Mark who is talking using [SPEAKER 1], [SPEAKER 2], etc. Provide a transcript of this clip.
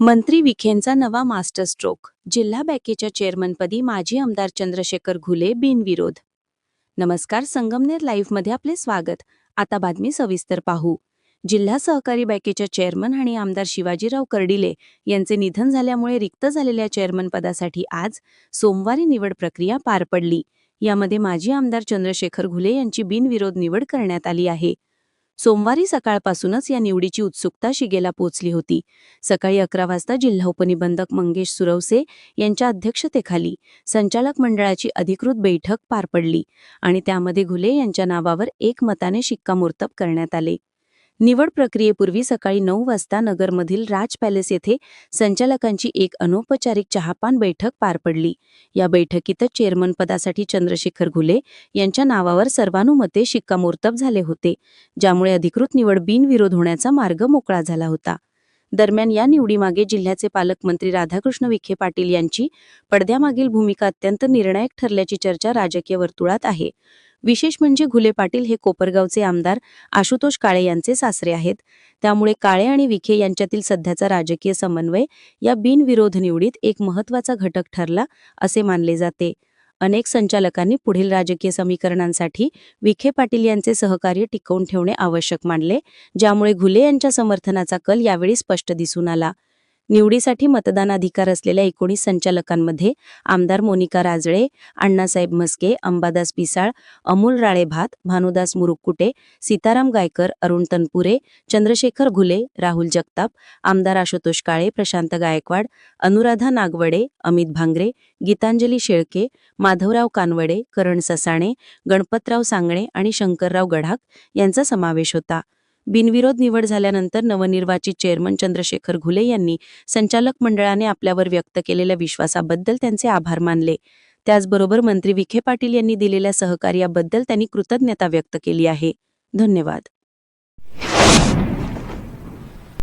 [SPEAKER 1] मंत्री विखेंचा नवा master stroke. जिल्हा बँकेच्या चेअरमनपदी माजी आमदार चंद्रशेखर घुले बिनविरोध. नमस्कार संगमनेर लाईव्हमध्ये आपले स्वागत. आता बातमी सविस्तर पाहू. जिल्हा सहकारी बँकेच्या चेअरमन आणि आमदार शिवाजीराव कर्डिले यांचे निधन झाल्यामुळे रिक्त झालेल्या चेअरमन पदासाठी आज सोमवारी निवड प्रक्रिया पार पडली. यामध्ये माजी आमदार चंद्रशेखर घुले यांची बिनविरोध निवड करण्यात आली आहे. सोमवारी सकाळपासूनच या निवडीची उत्सुकता शिगेला पोचली होती. सकाळी अकरा वाजता जिल्हा उपनिबंधक मंगेश सुरवसे यांच्या अध्यक्षतेखाली संचालक मंडळाची अधिकृत बैठक पार पडली आणि त्यामध्ये घुले यांच्या नावावर एकमताने शिक्कामोर्तब करण्यात आले. निवड प्रक्रियेपूर्वी सकाळी नऊ वाजता नगरमधील राज पॅलेस येथे संचालकांची एक अनौपचारिक चहापान बैठक पार पडली. या बैठकीतच चेअरमन पदासाठी चंद्रशेखर घुले यांच्या नावावर सर्वानुमते शिक्कामोर्तब झाले होते ज्यामुळे अधिकृत निवड बिनविरोध होण्याचा मार्ग मोकळा झाला होता. दरम्यान या निवडीमागे जिल्ह्याचे पालकमंत्री राधाकृष्ण विखे पाटील यांची पडद्यामागील भूमिका अत्यंत निर्णायक ठरल्याची चर्चा राजकीय वर्तुळात आहे. विशेष म्हणजे घुले पाटील हे कोपरगावचे आमदार आशुतोष काळे यांचे सासरे आहेत. त्यामुळे काळे आणि विखे यांच्यातील सध्याचा राजकीय समन्वय या बिनविरोध निवडीत एक महत्त्वाचा घटक ठरला असे मानले जाते. अनेक संचालकांनी पुढील राजकीय समीकरणांसाठी विखे पाटील यांचे सहकार्य टिकवून ठेवणे आवश्यक मानले ज्यामुळे घुले यांच्या समर्थनाचा कल यावेळी स्पष्ट दिसून आला. निवडीसाठी मतदानाधिकार असलेल्या एकोणीस संचालकांमध्ये आमदार मोनिका राजळे अण्णासाहेब म्हस्के अंबादास पिसाळ अमोल राळे भात भानुदास मुरुक्कुटे सीताराम गायकर अरुण तनपुरे चंद्रशेखर घुले राहुल जगताप आमदार आशुतोष काळे प्रशांत गायकवाड अनुराधा नागवडे अमित भांगरे गीतांजली शेळके माधवराव कानवडे करण ससाणे गणपतराव सांगणे आणि शंकरराव गढाक यांचा समावेश होता. बिनविरोध निवड झाल्यानंतर नवनिर्वाचित चेअरमन चंद्रशेखर घुले यांनी संचालक मंडळाने आपल्यावर व्यक्त केलेल्या विश्वासाबद्दल त्यांचे आभार मानले. त्याचबरोबर मंत्री विखे पाटील यांनी दिलेल्या सहकार्याबद्दल त्यांनी कृतज्ञता व्यक्त केली आहे. धन्यवाद.